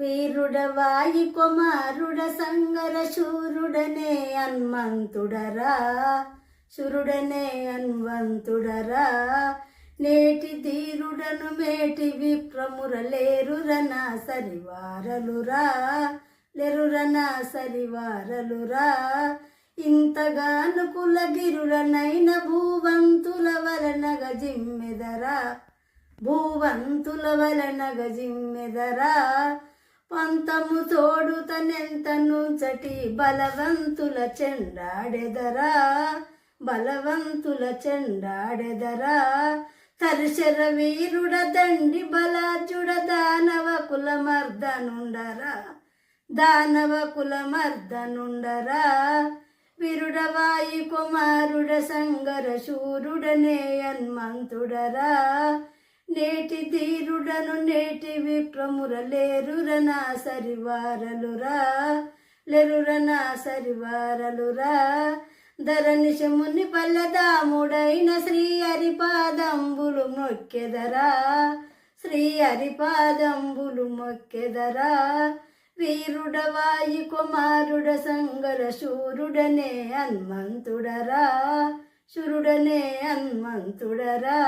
వీరుడ వాయి కుమారుడ సంగర శూరుడనే హన్మంతుడరా శురుడనే హన్వంతుడరా. నేటి ధీరుడను మేటి విప్రమురలేరురనా సరివారలురా లెరురనా సరివారలురా. ఇంతగాను కులగిరులనైన భూవంతుల వలనగ గజిమ్మెదరా భూవంతుల వలనగ గజిమ్మెదరా పంతము తోడు తనెంత బలవంతుల చెండాడెదరా బలవంతుల చెండాడెదరా. తరిశర వీరుడ దండి బలాజుడ దానవ కులమర్దనుండరా దానవ కులమర్దనుండరా. విరుడవాయి కుమారుడ సంగర శూరుడనే హన్మంతుడరా. నేటి ధీరుడను నేటి విక్రమురలేరురనా సరివారలురా. లెరురనా సరివారలురా. ధరణిశముని పల్లదాముడైన శ్రీ హరిపాదంబులు మొక్కెదరా. శ్రీ హరిపాదంబులు మొక్కెదరా. వీరుడవాయి కుమారుడ సంగర శూరుడనే హన్మంతుడరా. శురుడనే హన్మంతుడరా.